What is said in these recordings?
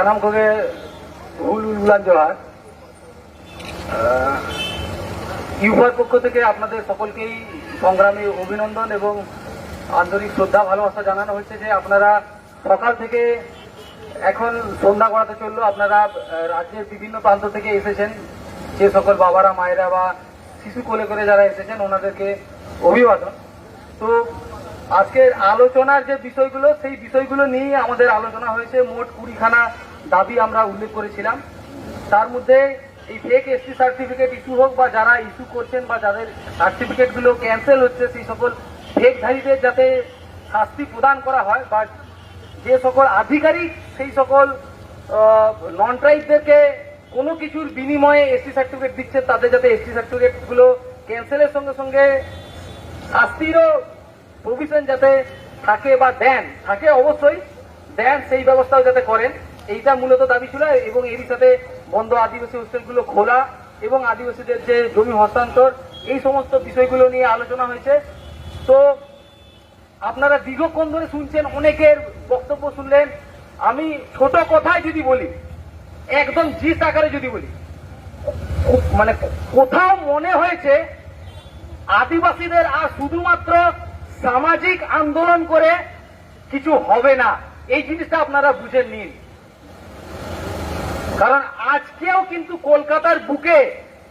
সানাম কোকে হুল উলান জোহার। ইউফার পক্ষ থেকে আপনাদের সকলকেই সংগ্রামী অভিনন্দন এবং আন্তরিক শ্রদ্ধা, ভালোবাসা জানানো হচ্ছে যে আপনারা সকাল থেকে এখন সন্ধ্যা করাতে চলল। আপনারা রাজ্যের বিভিন্ন প্রান্ত থেকে এসেছেন। যে সকল বাবারা, মায়েরা বা শিশু কোলে করে যারা এসেছেন, ওনাদেরকে অভিবাদন। তো আজকের আলোচনার যে বিষয়গুলো, সেই বিষয়গুলো নিয়ে আমাদের আলোচনা হয়েছে। মোট কুড়িখানা দাবি আমরা উল্লেখ করেছিলাম। তার মধ্যে এই ফেক এসটি সার্টিফিকেট ইস্যু হোক বা যারা ইস্যু করছেন বা যাদের সার্টিফিকেটগুলো ক্যান্সেল হচ্ছে, সেই সকল ফেকধারীদের যাতে শাস্তি প্রদান করা হয় বা যে সকল আধিকারিক, সেই সকল নন ট্রাইবদেরকে কোনো কিছুর বিনিময়ে এসটি সার্টিফিকেট দিচ্ছেন, তাদের যাতে এসটি সার্টিফিকেটগুলো ক্যান্সেলের সঙ্গে সঙ্গে শাস্তিরও প্রভিশন যাতে থাকে বা দেন, থাকে অবশ্যই, দেন সেই ব্যবস্থাও যাতে করেন। এইটা মূলত দাবি ছিল এবং এরই সাথে বন্ধ আদিবাসী হোস্টেলগুলো খোলা এবং আদিবাসীদের যে জমি হস্তান্তর, এই সমস্ত বিষয়গুলো নিয়ে আলোচনা হয়েছে। তো আপনারা দীর্ঘক্ষণ ধরে শুনছেন, অনেকের বক্তব্য শুনলেন। আমি ছোট কথায় যদি বলি, একদম জিস আকারে যদি বলি মানে কোথাও মনে হয়েছে আদিবাসীদের আর শুধুমাত্র সামাজিক আন্দোলন করে কিছু হবে না। এই জিনিসটা আপনারা বুঝে নিন। কারণ আজকেও কিন্তু কলকাতার বুকে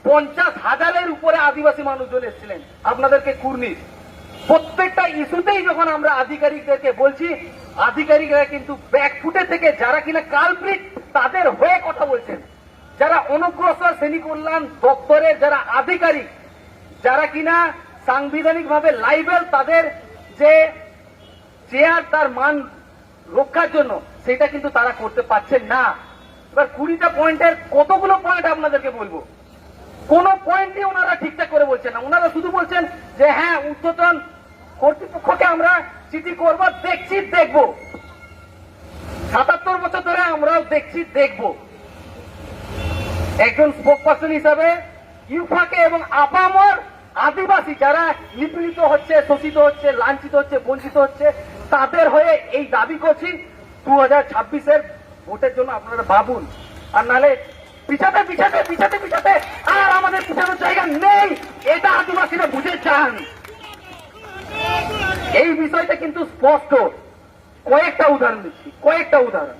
পঞ্চাশ হাজারের উপরে আদিবাসী মানুষজন এসেছিলেন। আপনাদেরকে কুর্নিশ। প্রত্যেকটা ইস্যুতেই যখন আমরা আধিকারিকদেরকে বলছি, আধিকারিকরা কিন্তু ব্যাকফুটে থেকে যারা কিনা কালপ্রিট তাদের হয়ে কথা বলছেন। যারা অনুগ্রসর শ্রেণি কল্যাণ দপ্তরের যারা আধিকারিক, যারা কিনা সাংবিধানিক ভাবে লাইবেল তাদের যে চেয়ার তার মান রক্ষার জন্য, সেটা কিন্তু তারা করতে পারছেন না। এবার কুড়িটা পয়েন্টের কতগুলো পয়েন্ট আপনাদেরকে বলব? কোন পয়েন্টই ওনারা ঠিকঠাক করে বলছেন না। ওনারা শুধু বলছেন যে হ্যাঁ উচ্চতন কর্তৃপক্ষকে আমরা চিঠি করব, দেখছি, দেখব। সাতাত্তর বছর ধরে আমরাও দেখছি, দেখব। একজন স্পোক পার্সন হিসাবে ইউফাকে এবং আপামর আদিবাসী যারা নিপীড়িত হচ্ছে, শোষিত হচ্ছে, লাঞ্ছিত হচ্ছে, বঞ্চিত হচ্ছে, তাদের হয়ে এই দাবি করছি। দু হাজার ছাব্বিশের ভোটের জন্য আপনারা ভাবুন। আর নাহলে পিছাতে পিছাতে পিছাতে পিছাতে আর আমাদের পিছানোর জায়গা নেই। এটা আদিবাসীরা বুঝে চান। এই বিষয়টা কিন্তু স্পষ্ট। কয়েকটা উদাহরণ দিচ্ছি, কয়েকটা উদাহরণ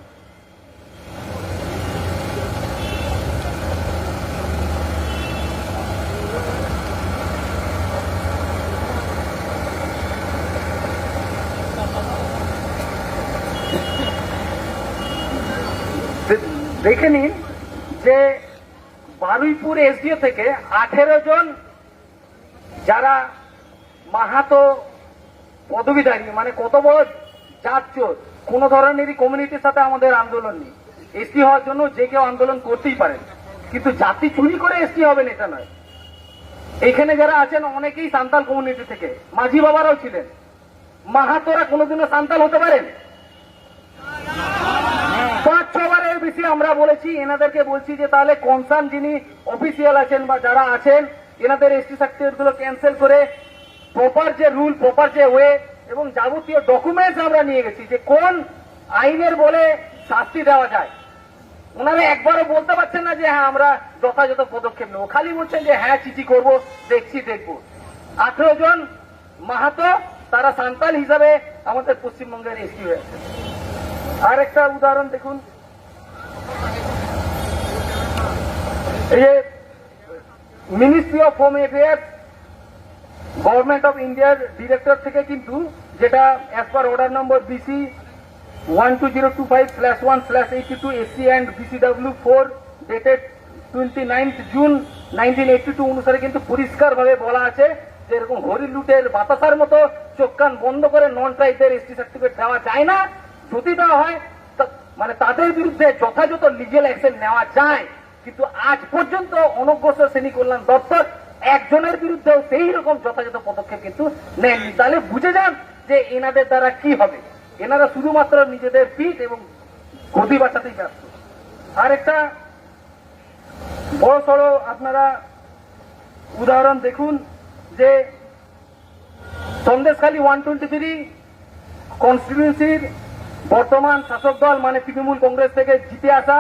দে- দেখে নিন যে বারুইপুর এসডিও থেকে আঠেরো জন যারা মাহাতো পদবীধারী মানে কত বড় জাত চোর কোন ধরনেরই কমিউনিটির সাথে আমাদের আন্দোলন নেই। এসটি হওয়ার জন্য যে কেউ আন্দোলন করতেই পারেন। কিন্তু জাতি চুরি করে এসটি হবেন এটা নয়। এখানে যারা আছেন, অনেকেই সান্তাল কমিউনিটি থেকে। মাঝি বাবারাও ছিলেন। মাহাতোরা কোনোদিনও সান্তাল হতে পারেন পাঁচ ছবারের আমরা বলেছি, এনাদেরকে বলছি যে তাহলে কনসার্ন যিনি অফিসিয়াল আছেন বা যারা আছেন, এনাদের এসটি সার্টিফিকেটগুলো ক্যান্সেল করে প্রপার যে রুল প্রপার যে ওয়ে এবং যাবতীয় ডকুমেন্টস আমরা নিয়ে গেছি যে কোন আইনের বলে শাস্তি দেওয়া যায়। ওনারা একবারও বলতে পারছেন না যে হ্যাঁ আমরা যথাযথ পদক্ষেপ নেব। খালি বলছেন যে হ্যাঁ চিঠি করব, দেখছি, দেখব। আঠেরো জন মাহাতো, তারা সান্তাল হিসাবে আমাদের পশ্চিমবঙ্গের এসটি হয়েছে। আর একটা উদাহরণ দেখুন। এই যে ministry of home affairs government of ইন্ডিয়ার ডিরেক্টর থেকে কিন্তু যেটা as per order number BC one two zero two five slash one slash eighty two AC and BCW four dated twenty ninth June nineteen eighty two অনুসারে কিন্তু পরিষ্কারভাবে বলা আছে যে এরকম হরি লুটের বাতাসার মতো চোখ কান বন্ধ করে নন ট্রাইবের এসটি সার্টিফিকেট দেওয়া যায় না। যদি দেওয়া হয় মানে তাদের বিরুদ্ধে যথাযথ লিগেল অ্যাকশন নেওয়া যায়। কিন্তু আজ পর্যন্ত অনগ্রসর শ্রেণি কল্যাণ দপ্তর একজনের বিরুদ্ধেও সেই রকম যথাযথ পদক্ষেপ কিন্তু নেননি তাহলে বুঝে যান যে এনাদের দ্বারা কি হবে। এনারা শুধুমাত্র নিজেদের পিঠ এবং গদি বাঁচাতেই ব্যস্ত। আর একটা বড় সড়ো আপনারা উদাহরণ দেখুন যে সন্দেশখালী ওয়ান টোয়েন্টি থ্রি কনস্টিটিউন্সির বর্তমান শাসক দল মানে তৃণমূল কংগ্রেস থেকে জিতে আসা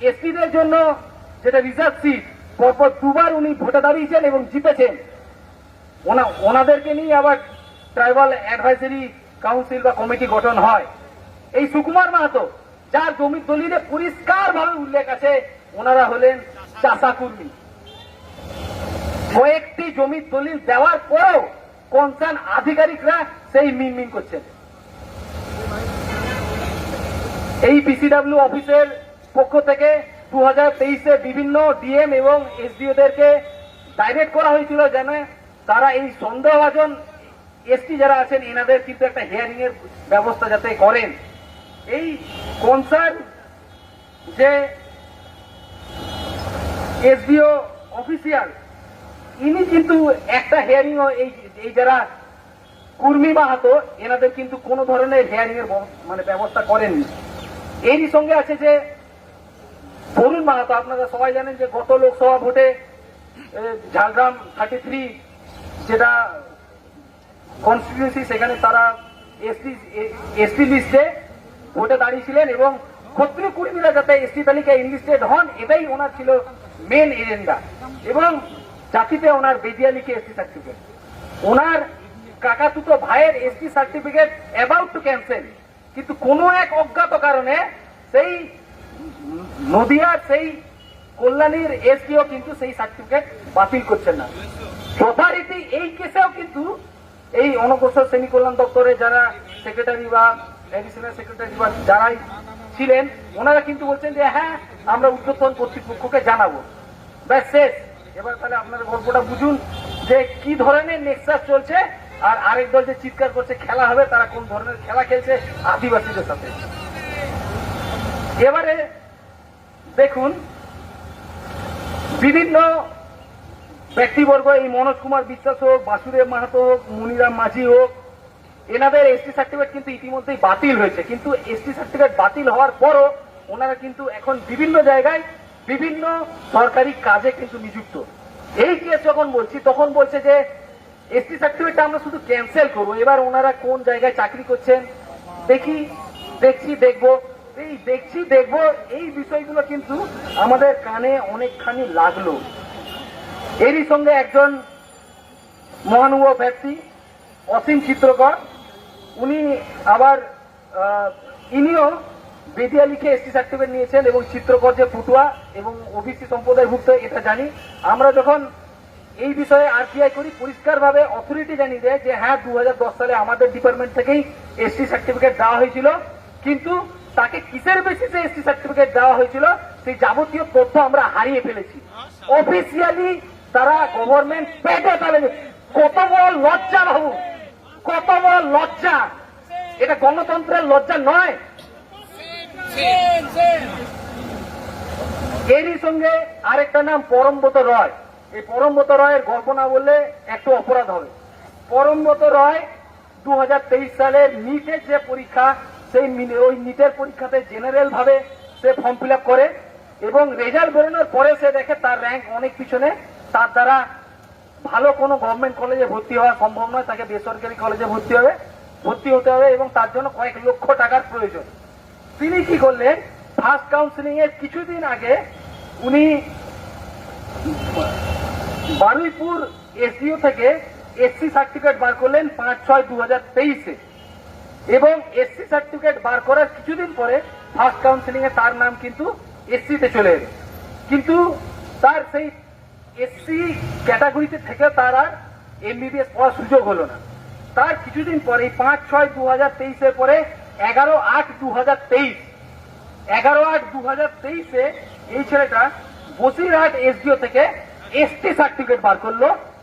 এসটিদের জন্য যেটা রিজার্ভ সিট পরপর দুবার উনি ভোটে দাঁড়িয়েছেন এবং জিতেছেন। ওনা- ওনাদেরকে নিয়ে আবার ট্রাইবাল অ্যাডভাইজারি কাউন্সিল বা কমিটি গঠন হয়। এই সুকুমার মাহাতো, যার জমির দলিলে পরিষ্কার ভাবে উল্লেখ আছে, ওনারা হলেন চাষা কর্মী। কয়েকটি জমির দলিল দেওয়ার পরেও কনসার্ন আধিকারিকরা সেই মিনমিন করছেন। এই পিসিডাব্লিউ অফিসের পক্ষ থেকে দু হাজার তেইশে বিভিন্ন ডিএম এবং এসডিওদেরকে ডাইরেক্ট করা হয়েছিল যেন তারা এই সন্দেহভাজন এসটি যারা আছেন, এনাদের কিন্তু একটা হিয়ারিং এর ব্যবস্থা যাতে করেন। এই কনসার্ন যে এসডিও অফিসিয়াল ইনি কিন্তু একটা হিয়ারিং এই এই যারা কুর্মি মাহাতো এনাদের কিন্তু কোনো ধরনের হিয়ারিং এর মানে ব্যবস্থা করেননি। এরই সঙ্গে আছে যে তরুণ মাহাতো, আপনারা সবাই জানেন যে গত লোকসভা ভোটে ঝাড়গ্রাম থার্টি থ্রি যেটা কনস্টিটিউন্সি সেখানে তারা এসটি এসটি লিস্টে ভোটে দাঁড়িয়েছিলেন এবং ক্ষত্রিয় কর্মীরা যাতে এসটি তালিকায় ইনলিস্টেড হন, এটাই ওনার ছিল মেন এজেন্ডা এবং জাতিতে ওনার বেদিয়ালিকে এসটি সার্টিফিকেট ওনার কাকাতুতো ভাইয়ের ST certificate about to cancel কিন্তু কোনো এক অজ্ঞাত কারণে সেই নদিয়ার সেই কল্যাণীর এসডিও কিন্তু সেই সার্টিফিকেট বাতিল করছেন না। যথারীতি এই কেসেও কিন্তু এই অনগ্রসর শ্রেণি কল্যাণ দপ্তরে যারা সেক্রেটারি বা অ্যাডিশনাল সেক্রেটারি বা যারাই ছিলেন, ওনারা কিন্তু বলছেন যে হ্যাঁ আমরা উদ্যোতন কর্তৃপক্ষকে জানাব। ব্যাস, শেষ। এবার তাহলে আপনারা গল্পটা বুঝুন যে কি ধরনের নেক্সাস চলছে আর আরেক দল যে চিৎকার করছে, খেলা হবে, তারা কোন ধরনের খেলা খেলছে? আদিবাসীদের সাথে। এবারে দেখুন, বিভিন্ন ব্যক্তিবর্গ, এই মনোজ কুমার বিশ্বাস হোক, বাসুদেব মাহাতো হোক মুনিরাম মাঝি হোক, এনাদের এসটি সার্টিফিকেট কিন্তু ইতিমধ্যেই বাতিল হয়েছে। কিন্তু এসটি সার্টিফিকেট বাতিল হওয়ার পরও ওনারা কিন্তু এখন বিভিন্ন জায়গায় বিভিন্ন সরকারি কাজে কিন্তু নিযুক্ত। এই কেস যখন বলছি, তখন বলছে যে এসটি সার্টিফিকেটটা আমরা শুধু ক্যান্সেল করব। এবার ওনারা কোন জায়গায় চাকরি করছেন, দেখি, দেখছি, দেখব। এই দেখছি, দেখব। এই বিষয়গুলো কিন্তু আমাদের কানে অনেকখানি লাগল। এরই সঙ্গে একজন মহানুভব ব্যক্তি, অসীম চিত্রকর। উনি আবার ইনিও বেদিয়া লিখে এসটি সার্টিফিকেট নিয়েছেন এবং চিত্রকর যে ফুটুয়া এবং ওবিসি সম্প্রদায়ভুক্ত এটা জানি। আমরা যখন এই বিষয়ে আরটিআই করি, পরিষ্কারভাবে অথরিটি জানিয়ে দেয় যে হ্যাঁ দু হাজার দশ সালে আমাদের ডিপার্টমেন্ট থেকেই এসটি সার্টিফিকেট দেওয়া হয়েছিল। কিন্তু তাকে কিসের বেসিসে এসটি সার্টিফিকেট দেওয়া হয়েছিল, সেই যাবতীয় তথ্য আমরা হারিয়ে ফেলেছি। অফিসিয়ালি তারা গভর্নমেন্ট পেটে তালে কত বড় লজ্জা বাবু, কত বড় লজ্জা। এটা গণতন্ত্রের লজ্জা নয়। এরই সঙ্গে আরেকটা নাম পরমব্রত রয়। এই পরমব্রত রয়ের গল্প না বললে একটু অপরাধ হবে। পরমব্রত রয় দু সালের নিটের যে পরীক্ষা সেই ওই নিটের পরীক্ষাতে জেনারেল ভাবে সে ফর্ম ফিল করে এবং রেজাল্ট বেরোনোর পরে সে দেখে তার র্যাঙ্ক অনেক পিছনে। তার দ্বারা ভালো কোনো গভর্নমেন্ট কলেজে ভর্তি হওয়া সম্ভব নয়, তাকে বেসরকারি কলেজে ভর্তি হবে, ভর্তি হতে হবে এবং তার জন্য কয়েক লক্ষ টাকার প্রয়োজন। তিনি কি করলেন? ফার্স্ট কাউন্সিলিং এর কিছুদিন আগে উনি বারুইপুর এসডিও থেকে এসসি সার্টিফিকেট বার করলেন পাঁচ ছয় দু হাজার তেইশে। এবং এসসি সার্টিফিকেট বার করার কিছুদিন পরে ফার্স্ট কাউন্সিলিং এ তার নাম কিন্তু এসসিতে চলে এলো। কিন্তু তার সেই এসসি ক্যাটাগরিতে থেকে তার আর এমবিবিএস পড়ার সুযোগ হলো না। তার কিছুদিন পরে পাঁচ ছয় দু হাজার তেইশের পরে এগারো আট দু হাজার তেইশ, এগারো আট দু হাজার তেইশে এই ছেলেটা বসিরহাট এসডিও থেকে এসটি সার্টিফিকেট বার করল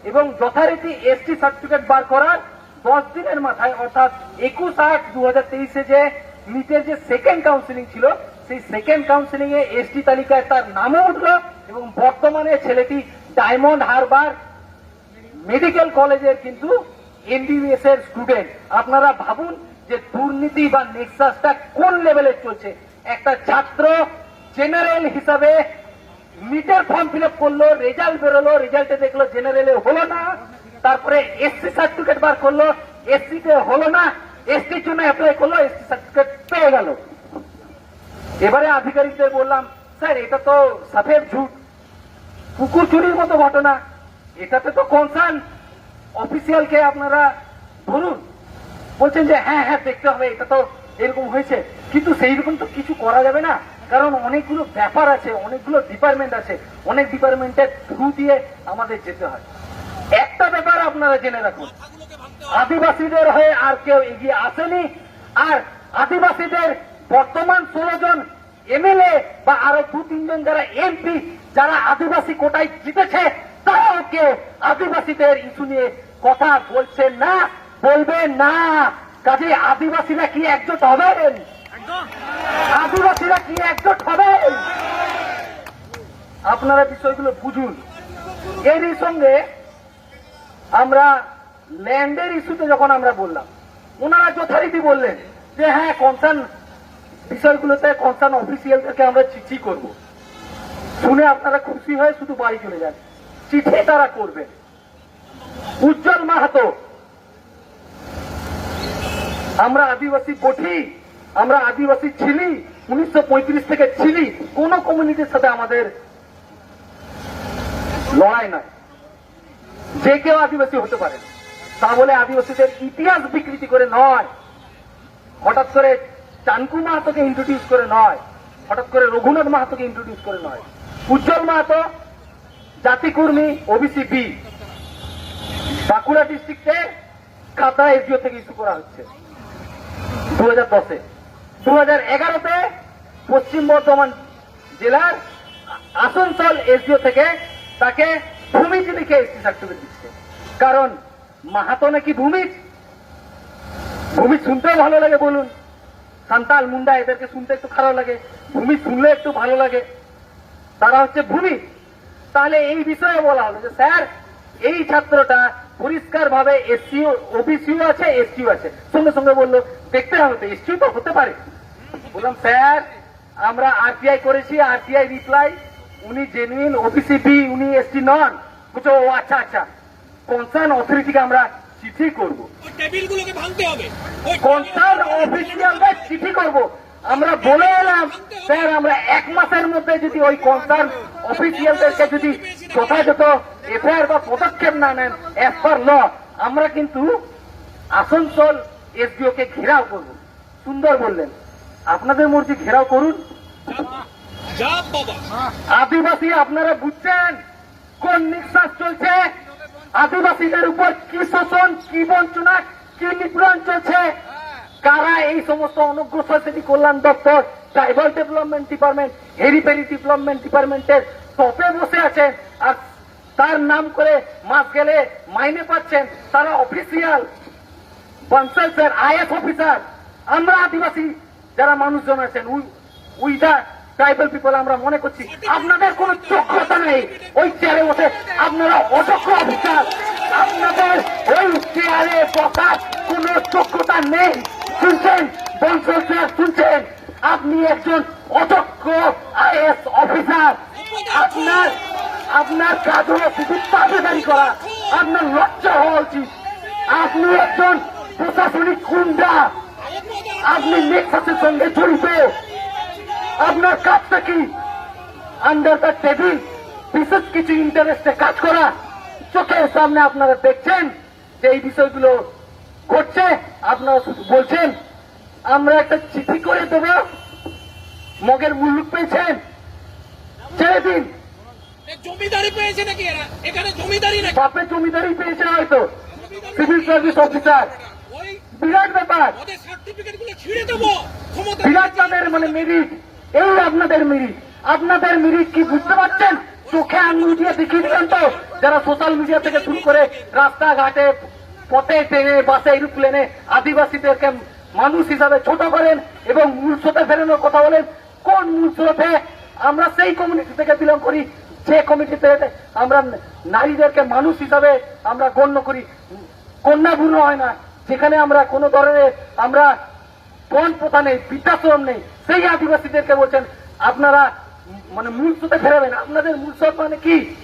এবং যথারীতি এসটি সার্টিফিকেট বার করার দশ দিনের মাথায়, অর্থাৎ একুশ আট দু হাজার তেইশে যে নিটের যে সেকেন্ড কাউন্সিলিং ছিল, সেই সেকেন্ড কাউন্সিলিং এ এসটি তালিকায় তার নামও উঠল এবং বর্তমানে ছেলেটি ডায়মন্ড হারবার মেডিকেল কলেজের কিন্তু এমবিবিএস এর স্টুডেন্ট আপনারা ভাবুন যে দুর্নীতি বা নেক্সাসটা কোন লেভেলে চলছে। একটা ছাত্র জেনারেল হিসাবে নিটের ফর্ম ফিল আপ করল রেজাল্ট বেরোলো রেজাল্টে দেখল জেনারেলে হলো না। তারপরে এসসি সার্টিফিকেট বার করল এসসি তে হলো না, এসটির জন্য অ্যাপ্লাই করল, এসসি সার্টিফিকেট পেয়ে গেল। এবারে আধিকারিকদের বললাম, স্যার, এটা তো সাফেদ ঝুট। কুকুর চুরির মতো ঘটনা। এটাতে তো কনসার্ন অফিসিয়ালকে আপনারা ধরুন। বলছেন যে হ্যাঁ হ্যাঁ দেখতে হবে, এটা তো এরকম হয়েছে। কিন্তু সেই রকম তো কিছু করা যাবে না। কারণ অনেকগুলো ব্যাপার আছে, অনেকগুলো ডিপার্টমেন্ট আছে। অনেক ডিপার্টমেন্টের থ্রু দিয়ে আমাদের যেতে হয়। একটা ব্যাপার আপনারা জেনে রাখুন। আদিবাসীদের হয়ে আর কেউ এগিয়ে আসেনি। আর আদিবাসীদের বর্তমান ষোলো জন এমএলএ বা আরও দু তিনজন যারা এমপি, যারা আদিবাসী কোটায় জিতেছে, তারাও কেউ আদিবাসীদের ইস্যু নিয়ে কথা বলছে না বলবেন না। কাজে আদিবাসীরা কি একজোট হবেন? আদিবাসীরা কি একজোট হবেন? আপনারা বিষয়গুলো বুঝুন। এরই সঙ্গে আমরা ল্যান্ডের ইস্যুতে যখন আমরা বললাম ওনারা যথারীতি বললেন যে হ্যাঁ কনসার্ন বিষয়গুলোতে কনসার্ন অফিসিয়ালদেরকে আমরা চিঠি করব। শুনে আপনারা খুশি হয়ে শুধু বাড়ি চলে যান। চিঠি তারা করবেন। উজ্জ্বল মাহাতো, আমরা আদিবাসী কোঠি, আমরা আদিবাসী ছিলি, উনিশশো পঁয়ত্রিশ থেকে ছিলি, কোন কমিউনিটির সাথে আমাদের লড়াই নয় যে কেউ আদিবাসী হতে পারে। তা বলে আদিবাসীদের ইতিহাস বিকৃতি করে নয়। হঠাৎ করে চানকু মাহাতোকে ইন্ট্রোডিউস করে নয়। হঠাৎ করে রঘুনাথ মাহাতোকে ইন্ট্রোডিউস করে নয়। উজ্জ্বল মাহাতো, জাতিকর্মী ওবিসি বি বাঁকুড়া ডিস্ট্রিক্টে কাতা এসডিও থেকে ইস্যু করা হচ্ছে। দু হাজার দশে। দু হাজার এগারোতে পশ্চিম বর্ধমান জেলার আসানসোল এসডিও থেকে তাকে ভূমিজ লিখে এসটি সার্টিফিকেট দিচ্ছে। কারণ মাহাতো নাকি ভূমিজ ভূমি শুনতেও ভালো লাগে বলুন। সান্তাল, মুন্ডা, এদেরকে শুনতে একটু খারাপ লাগে। ভূমি শুনলে একটু ভালো লাগে। তারা হচ্ছে ভূমি। তাহলে এই বিষয়ে বলা হলো যে, স্যার, এই ছাত্রটা পরিষ্কার ভাবে এসসিও, ওবিসিও আছে, এসটিও আছে। সঙ্গে সঙ্গে বলল, দেখতে হবে তো, এসটিও তো হতে পারে। বললাম, স্যার, আমরা আরটিআই করেছি, আরটিআই রিপ্লাই উনি জেনুইন ওবিসি বি উনি এসটি নন। বুঝছ? ও আচ্ছা আচ্ছা। কনসার্ন অথরিটিকে আমরা চিঠি করব। টেবিলগুলোকে ভাঙতে হবে। কনসার্ন অফিসিয়ালদের চিঠি করব। আমরা বলে এলাম স্যার আমরা এক মাসের মধ্যে যদি ওই কনসার্ন অফিসিয়ালদেরকে যদি যথাযথ এফআইআর বা পদক্ষেপ না নেন অ্যাজ পার ল আমরা কিন্তু আসানসোল এসডিও কে ঘেরাও করব। সুন্দর বললেন। আপনাদের মর্জি ঘেরাও করুন। আদিবাসী আপনারা বুঝছেন কোন নিঃশ্বাস চলছে? আদিবাসীদের উপর কি শোষণ, কি বঞ্চনা, কি নিপীড়ন চলছে? কারা এই সমস্ত অনগ্রসর শ্রেণি কল্যাণ দপ্তর ট্রাইবাল ডেভেলপমেন্ট ডিপার্টমেন্ট হেরিপেরি ডেভেলপমেন্ট ডিপার্টমেন্টের টপে বসে আছেন আর তার নাম করে মাস গেলে মাইনে পাচ্ছেন? তারা official Bansal sir IAS officer আমরা আদিবাসী যারা মানুষজন আছেন, উই দা ট্রাইবাল পিপল আমরা মনে করছি, আপনাদের কোনো যোগ্যতা নেই। ওই চেয়ারে বসে আপনারা অযোগ্য অফিসার, আপনাদের ওই চেয়ারে বসার কোনো যোগ্যতা নেই। শুনছেন? স্যার, শুনছেন? আপনি একজন অযোগ্য আইএস অফিসার। আপনার আপনার কাজ হলো শুধু তাবেদারি করা। আপনার লজ্জা হওয়া উচিত। আপনি একজন প্রশাসনিক গুন্ডা আপনি নেক্সাসের সঙ্গে জড়িত। আপনার কাজটা কি? আন্ডার দ্য টেবিল বিশেষ কিছু ইন্টারেস্টে কাজ করা। চোখের সামনে আপনারা দেখছেন যে এই বিষয়গুলো ঘটছে। আপনারা শুধু বলছেন আমরা একটা চিঠি করে দেব। মগের মুল্লুক পেয়েছেন। ছেড়ে দিন। জমিদারি পেয়েছে নাকি এখানে জমিদারি নাকি? বাপের জমিদারি পেয়েছে হয়তো। সিভিল সার্ভিস অফিসার বিরাট ব্যাপার। ওদের সার্টিফিকেট দেবো। বিরাট তাদের মানে মেরিট এই আপনাদের মেরিট আপনাদের মেরিট কি বুঝতে পারছেন? চোখে আঙুল দিয়ে দেখিয়ে দিলেন তো, যারা সোশ্যাল মিডিয়া থেকে শুরু করে রাস্তাঘাটে, পথে ট্রেনে বাসে এরোপ্লেনে আদিবাসীদেরকে মানুষ হিসাবে ছোট করেন এবং মূল স্রোতে ফেরানোর কথা বলেন, কোন মূল স্রোতে? আমরা সেই কমিউনিটি থেকে বিলং করি, যে কমিটিতে আমরা নারীদেরকে মানুষ হিসাবে আমরা গণ্য করি। কন্যা ভ্রূণ হয় না, যেখানে আমরা কোনো ধরনের আমরা বন প্রথা নেই বৃদ্ধাশ্রম নেই সেই আদিবাসীদেরকে বলছেন আপনারা মানে মূল স্রোতে ফেরাবেন। আপনাদের মূল স্রোত মানে কি?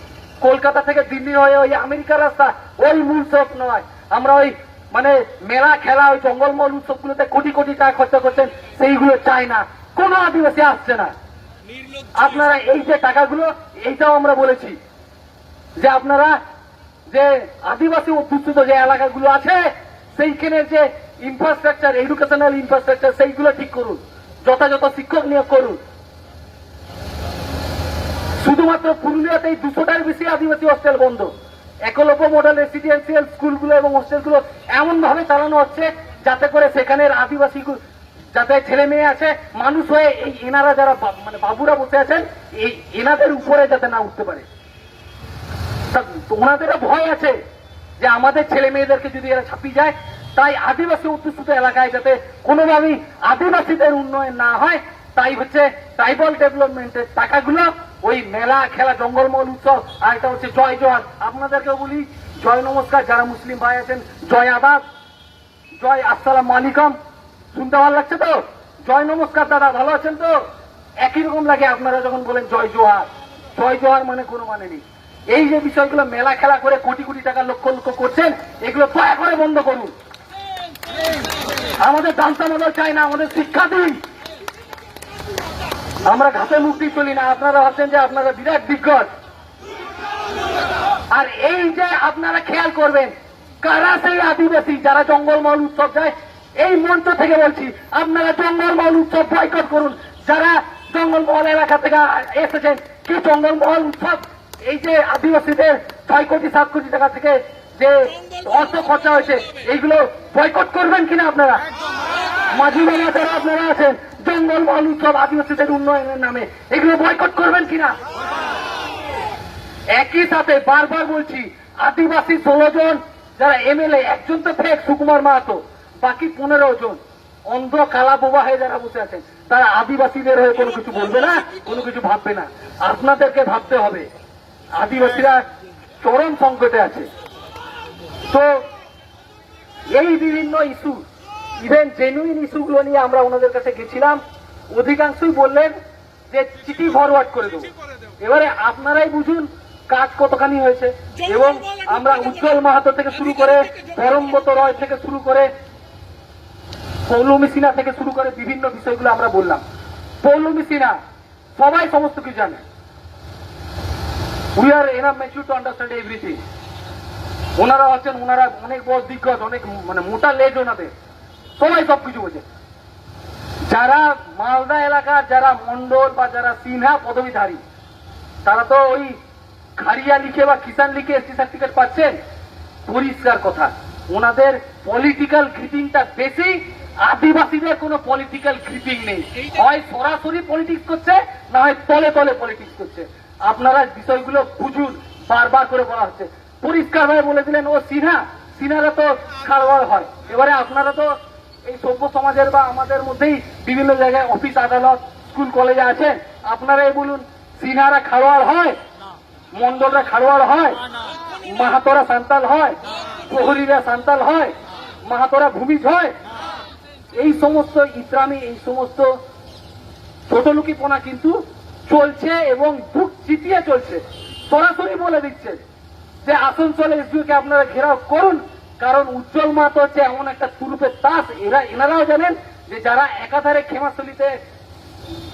কলকাতা থেকে দিল্লি হয়ে ওই আমেরিকার রাস্তা ওই মূল স্রোত নয়। আমরা ওই মানে মেলা খেলা ওই জঙ্গলমহল উৎসবগুলোতে কোটি কোটি টাকা খরচা করছেন সেইগুলো চাই না। কোনো আদিবাসী আসছে না। আপনারা এই যে টাকাগুলো এইটাও আমরা বলেছি। যে আপনারা যে আদিবাসী অধ্যুষিত যে এলাকাগুলো আছে সেইখানে যে ইনফ্রাস্ট্রাকচার এডুকেশনাল ইনফ্রাস্ট্রাকচার সেইগুলো ঠিক করুন। যথাযথ শিক্ষক নিয়োগ করুন। শুধুমাত্র পুরুলিয়াতেই দুশোটার বেশি আদিবাসী হস্টেল বন্ধ। একলব্য মডেল রেসিডেন্সিয়াল স্কুলগুলো এবং হস্টেলগুলো এমন ভাবে চালানো হচ্ছে যাতে করে সেখানের আদিবাসী যাতে ছেলে মেয়ে আছে, মানুষ হয়ে এই এনারা যারা মানে বাবুরা বসে আছেন, এই এনাদের উপরে যাতে না উঠতে পারে। তা ওনাদের ভয় আছে যে আমাদের ছেলে মেয়েদেরকে যদি এরা ছাপিয়ে যায় তাই আদিবাসী অধ্যুষিত এলাকায় যাতে কোনোভাবেই আদিবাসীদের উন্নয়ন না হয়, তাই হচ্ছে ট্রাইবাল ডেভেলপমেন্টের টাকাগুলো ওই মেলা খেলা জঙ্গলমহল উৎসব আর এটা হচ্ছে জয় জয় আপনাদেরকে বলি, জয় নমস্কার, যারা মুসলিম ভাই আছেন, জয় আদাব জয় আসসালাম আলাইকুম। শুনতে ভালো লাগছে তো? জয় নমস্কার দাদা, ভালো আছেন তো? একই রকম লাগে আপনারা যখন বলেন জয় জোহার জয় জোহার মানে কোনো মানে নেই। এই যে বিষয়গুলো মেলা খেলা করে কোটি কোটি টাকা লক্ষ লক্ষ করছেন, এগুলো দয়া করে বন্ধ করুন। আমাদের দান্তা মদল চাই না, আমাদের শিক্ষা দিন। আমরা ঘাসে মুক্তি চলি না, আপনারা ভাবছেন যে আপনারা বিরাট দিগ্গজ আর এই যে আপনারা খেয়াল করবেন, কারা সেই আদিবাসী যারা জঙ্গলমহল উৎসব যায় এই মঞ্চ থেকে বলছি, আপনারা জঙ্গলমহল উৎসব বয়কট করুন। যারা জঙ্গলমহল এলাকা থেকে এসেছেন কি জঙ্গলমহল উৎসব, এই যে আদিবাসীদের ছয় কোটি, সাত কোটি টাকা থেকে যে অর্থ খরচা হয়েছে, এইগুলো বয়কট করবেন কিনা আপনারা? মাঝি বাবা যারা আপনারা আছেন জঙ্গলমহল উৎসব আদিবাসীদের উন্নয়নের নামে, এগুলো বয়কট করবেন কিনা? একই সাথে বারবার বলছি, আদিবাসী ষোলো জন যারা এমএলএ, একজন তো ফেক সুকুমার মাহাতো, বাকি পনেরো জন, অন্ধ, কালা বোবা হয়ে যারা বসে আছেন, তারা আদিবাসীদের হয়ে কোনো কিছু বলবে না, কোনো কিছু ভাববে না। আপনাদেরকে ভাবতে হবে, আদিবাসীরা চরম সংকটে আছে। তো এই বিভিন্ন ইস্যু ইভেন জেনুইন ইস্যুগুলো নিয়ে আমরা ওনাদের কাছে গেছিলাম অধিকাংশই বললেন যে চিঠি ফরওয়ার্ড করে দেবো। এবারে আপনারাই বুঝুন কাজ কতখানি হয়েছে এবং আমরা উজ্জ্বল মাহাতো থেকে শুরু করে পরমব্রত রয় থেকে শুরু করে পৌলমী সিনহা থেকে শুরু করে বিভিন্ন বিষয়গুলো আমরা বললাম। পৌলমী সিনহা সবাই সমস্ত কিছু জানে। We are enough mature to understand everything ওনারা আছেন ওনারা অনেক বড় দিগ্গজ, অনেক মানে মোটা লেজ ওনাদের সবাই সবকিছু বোঝে। যারা মালদা এলাকার যারা মন্ডল বা যারা সিনহা পদবীধারী, তারা তো ওই খারিয়া লিখে বা কিষান লিখে এসটি সার্টিফিকেট পাচ্ছেন? পরিষ্কার কথা। ওনাদের পলিটিক্যাল গ্রিপিংটা বেশি, আদিবাসীদের কোনো পলিটিক্যাল গ্রিপিং নেই। হয় সরাসরি পলিটিক্স করছে, না হয় তলে তলে পলিটিক্স করছে। আপনারা বিষয়গুলো বুঝুন, বারবার করে বলা হচ্ছে। পরিষ্কার ভাবে বলে দিলেন ও সিনহা সিনহারা তো খারওয়ার হয়। এবারে আপনারা তো এই সভ্য সমাজের বা আমাদের মধ্যেই বিভিন্ন জায়গায় অফিস আদালত স্কুল কলেজে আছে আপনারাই বলুন, সিনহারা খারোয়ার হয়? মন্ডলরা খারোয়ার হয়? মাহাতরা সান্তাল হয়? প্রহরীরা সান্তাল হয়? মাহাতরা ভূমিজ হয়? এই সমস্ত ইসলামী, এই সমস্ত ছোটলুকিপনা কিন্তু চলছে এবং বুক চিতিয়ে চলছে। সরাসরি বলে দিচ্ছে যে আসানসোলে এসবিকে আপনারা ঘেরাও করুন। কারণ উজ্জ্বল মাহাতো হচ্ছে এমন একটা তুরুপের তাস। এরা, এনারাও জানেন যে যারা একাধারে ক্ষেমাস্থলিতে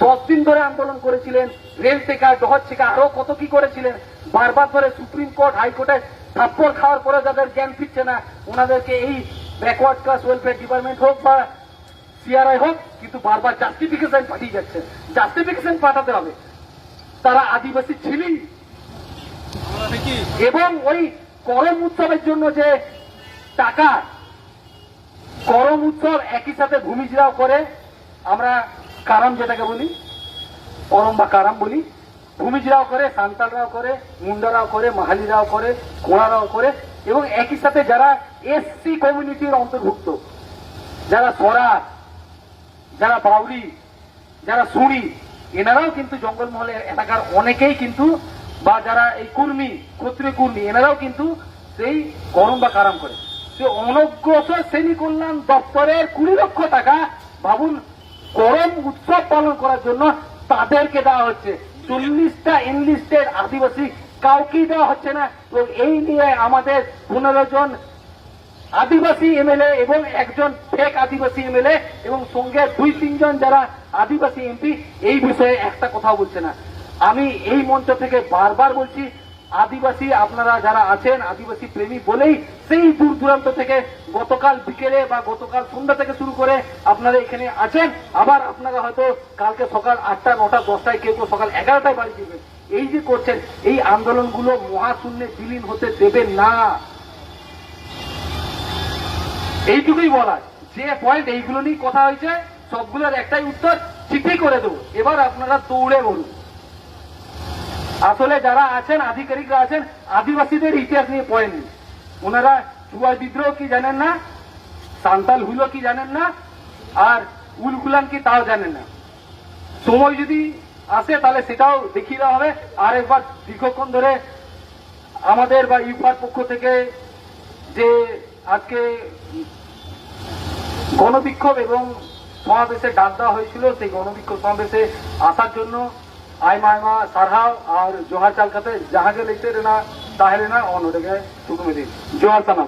দশ দিন ধরে আন্দোলন করেছিলেন, রেল থেকে ডহর থেকে আরও কত কি করেছিলেন, বারবার ধরে সুপ্রিম কোর্ট, হাইকোর্টে থাপ্পড় খাওয়ার পরে যাদের জ্ঞান ফিরছে না, ওনাদেরকে এই ব্যাকওয়ার্ড ক্লাস ওয়েলফেয়ার ডিপার্টমেন্ট হোক বা সিআরআই হোক, কিন্তু বারবার জাস্টিফিকেশন পাঠিয়ে যাচ্ছে। জাস্টিফিকেশন পাঠাতে হবে। তারা আদিবাসী ছিলেন এবং ওই করম উৎসবের জন্য যে টাকা, করম উৎসব একই সাথে ভূমিজরাও করে, আমরা কারাম যেটাকে বলি, করম বা কারাম বলি, ভূমিজরাও করে সান্তালরাও করে, মুন্ডারাও করে, মাহালিরাও করে, কোড়ারাও করে, এবং একই সাথে যারা এসসি কমিউনিটির অন্তর্ভুক্ত, যারা সরা, যারা বাউরি যারা সুড়ি, এনারাও কিন্তু জঙ্গলমহলে এলাকার অনেকেই কিন্তু বা যারা এই কুর্মী, ক্ষত্রিয় কুর্মী, এনারাও কিন্তু সেই গরম বা কারাম করে। সে অনগ্রসর শ্রেণি কল্যাণ দপ্তরের কুড়ি লক্ষ টাকা ভাবুন গরম উৎসব পালন করার জন্য তাদেরকে দেওয়া হচ্ছে। চল্লিশটা এনলিস্টেড আদিবাসী কাউকেই দেওয়া হচ্ছে না। এবং এই নিয়ে আমাদের পনেরো জন আদিবাসী এমএলএ এবং একজন ফেক আদিবাসী এমএলএ এবং সঙ্গে দুই তিনজন যারা আদিবাসী এমপি, এই বিষয়ে একটা কথাও বলছে না। আমি এই মঞ্চ থেকে বারবার বলছি, আদিবাসী আপনারা যারা আছেন, আদিবাসী প্রেমী বলেই সেই দূর দূরান্ত থেকে গতকাল বিকেলে বা গতকাল সন্ধ্যা থেকে শুরু করে আপনারা এখানে আছেন। আবার আপনারা হয়তো কালকে সকাল আটটা, নটা, দশটায় কেউ কেউ সকাল এগারোটায় বাড়ি দিবেন এই যে করছেন, এই আন্দোলনগুলো মহাশূন্যে বিলীন হতে দেবেন না। এইটুকুই বলার। যে পয়েন্ট এইগুলো নিয়ে কথা হয়েছে, সবগুলোর একটাই উত্তর ঠিকই করে দেবো। এবার আপনারা দৌড়ে বলুন। আসলে যারা আছেন, আধিকারিকরা আছেন, আদিবাসীদের ইতিহাস নিয়ে পয়েন্ট নেই ওনারা চুয়াই বিদ্রোহ কি জানেন না? সান্তাল হুলো কি জানেন না? আর উলগুলান কি তাও জানেন না? সময় যদি আসে, তাহলে সেটাও দেখিয়ে দেওয়া হবে। আর একবার দীর্ঘক্ষণ ধরে আমাদের বা ইউপার পক্ষ থেকে যে আজকে গণবিক্ষোভ এবং সমাবেশে ডাক দেওয়া হয়েছিল, সেই গণবিক্ষোভ সমাবেশে আসার জন্য আইমা আইমা সারহাও আর জোহার চালকাতে জাহাজে লিখতে না তাহলে না অন্যটাকে সুকুমে দিন জোহার সানাম